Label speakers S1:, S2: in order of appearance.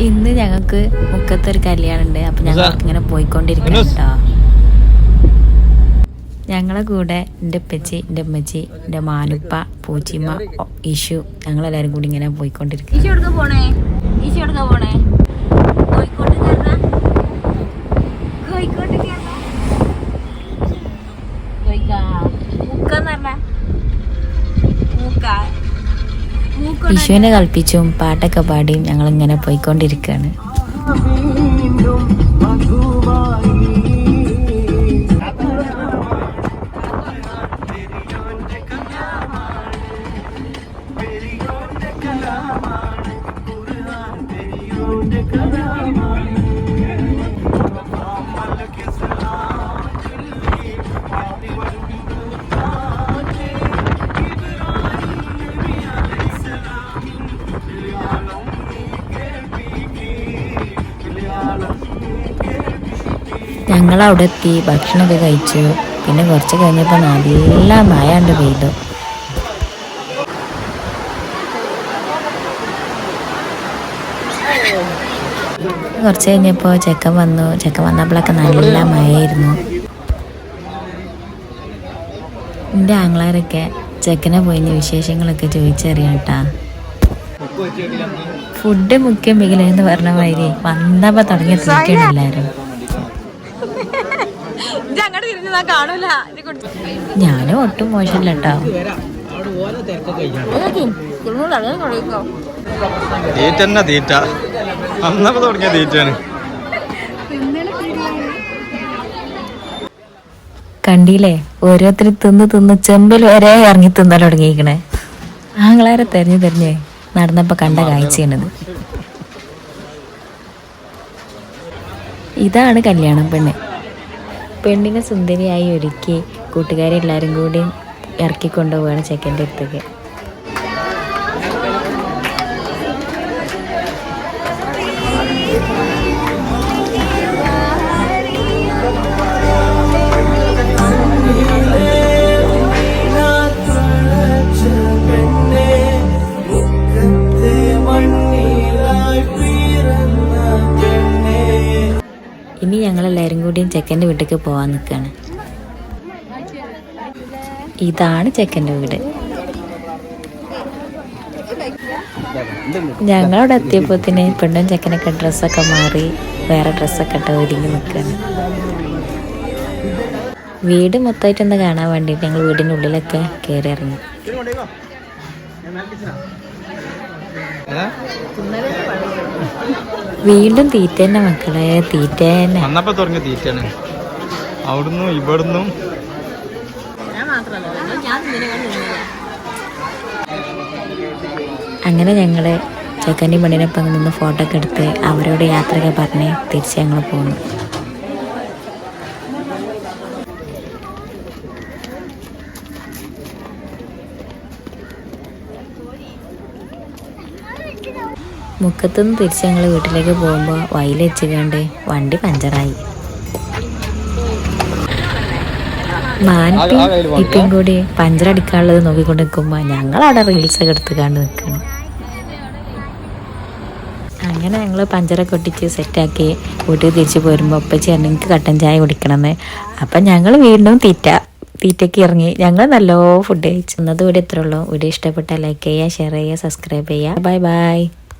S1: ഇന്ന് ഞങ്ങൾക്ക് മുക്കത്തൊരു കല്യാണം ഉണ്ട് അപ്പൊ ഞങ്ങൾ ഇങ്ങനെ പോയിക്കൊണ്ടിരിക്കണം കേട്ടോ ഞങ്ങളെ കൂടെ എന്റെ ഉപ്പച്ചി എന്റെ ഉമ്മച്ചി എന്റെ മാനുപ്പ പൂച്ചിമ്മ ഇഷു ഞങ്ങളെല്ലാവരും കൂടി ഇങ്ങനെ പോയിക്കൊണ്ടിരിക്കും
S2: കോഴിക്കോട്ട് കോഴിക്കോട്ട്
S1: ഇഷുവിനെ കളിപ്പിച്ചും പാട്ടൊക്കെ പാടിയും ഞങ്ങളിങ്ങനെ പോയിക്കൊണ്ടിരിക്കുകയാണ് ഞങ്ങൾ അവിടെ എത്തി ഭക്ഷണമൊക്കെ കഴിച്ചു. പിന്നെ കുറച്ച് കഴിഞ്ഞപ്പോൾ നല്ല മഴ ഉണ്ട് പെയ്തു. കുറച്ച് കഴിഞ്ഞപ്പോൾ ചെക്കൻ വന്നു. ചെക്കൻ വന്നപ്പോഴൊക്കെ നല്ല മഴയായിരുന്നു. എന്റെ ആങ്ങളാരൊക്കെ ചെക്കനെ പോയിന് വിശേഷങ്ങളൊക്കെ ചോദിച്ചറിയാം കേട്ടാ ഫുഡ് മുഖ്യം മികില എന്ന് പറഞ്ഞ മാതിരി വന്നപ്പോ തുടങ്ങി തീറ്റയാണ് എല്ലാരും ഞാനും ഒട്ടും മോശമില്ല കേട്ടോ.
S3: തീറ്റ തന്നെ തീറ്റ. അന്നപ്പോ തുടങ്ങിയ തീറ്റയാണ്.
S1: കണ്ടില്ലേ? ഓരോരുത്തർ തിന്ന് തിന്ന് ചെമ്പിൽ വരെ ഇറങ്ങി തിന്നാൻ തുടങ്ങിയിരിക്കണേ. ആങ്ങളാരെ തെരഞ്ഞു തെരഞ്ഞേ. നടന്നപ്പോ കണ്ട കാഴ്ചയാണിത്. ഇതാണ് കല്യാണം പെണ്ണ്. പെണ്ണിനെ സുന്ദരിയായി ഒരുക്കി കൂട്ടുകാരെല്ലാവരും കൂടി ഇറക്കി കൊണ്ടുപോവാണ് ചെക്കന്റെ അടുത്തേക്ക്. ഞങ്ങളെല്ലാവരും കൂടിയും ചെക്കന്റെ വീട്ടിലേക്ക് പോകാൻ നിൽക്കുകയാണ് ഇതാണ് ചെക്കന്റെ വീട്. ഞങ്ങളവിടെ എത്തിയപ്പോത്തിന് പെണ്ണും ചെക്കനൊക്കെ ഡ്രസ്സൊക്കെ മാറി വേറെ ഡ്രസ്സൊക്കെ ഇട്ട് ഒരുങ്ങി നിൽക്കുകയാണ് വീട് മൊത്തമായിട്ടൊന്ന് കാണാൻ വേണ്ടിയിട്ട് ഞങ്ങൾ വീടിന്റെ ഉള്ളിലൊക്കെ കയറി ഇറങ്ങി. വീണ്ടും തീറ്റ തന്നെ മക്കളെ തീറ്റ തന്നെ
S3: വന്നപ്പോ തുടങ്ങിയ തീറ്റയാണ് അവിടുന്ന് ഇവിടുന്നും.
S1: അങ്ങനെ ഞങ്ങൾ ചെക്കന്റെ പെണ്ണിനൊപ്പം നിന്ന് ഫോട്ടോ ഒക്കെ എടുത്ത് അവരോട് യാത്രയൊക്കെ പറഞ്ഞ് തിരിച്ച് ഞങ്ങൾ പോന്നു. മുക്കത്തുനിന്ന് തിരിച്ച് ഞങ്ങൾ വീട്ടിലേക്ക് പോകുമ്പോൾ കണ്ട് വണ്ടി പഞ്ചറായി. മാൻപിയും ഇപ്പം കൂടി പഞ്ചറടിക്കാനുള്ളത് നോക്കിക്കൊണ്ട് നിൽക്കുമ്പോൾ ഞങ്ങളവിടെ റീൽസ് ഒക്കെ എടുത്ത് കണ്ട് നിൽക്കണം അങ്ങനെ ഞങ്ങൾ പഞ്ചറൊക്കെ ഒട്ടിച്ച് സെറ്റാക്കി വീട്ടിൽ തിരിച്ച് പോരുമ്പോൾ ഒപ്പച്ചി പറഞ്ഞു എനിക്ക് കട്ടൻ ചായ കുടിക്കണമെന്ന്. അപ്പം ഞങ്ങൾ വീണ്ടും തീറ്റ തീറ്റയ്ക്ക് ഇറങ്ങി. ഞങ്ങൾ നല്ലോ ഫുഡ് കഴിച്ചു. ഇന്നത് ഇവിടെ ഇത്രയുള്ളൂ വീഡിയോ ഇഷ്ടപ്പെട്ടാൽ ലൈക്ക് ചെയ്യുക ഷെയർ ചെയ്യുക സബ്സ്ക്രൈബ് ചെയ്യുക. Bye bye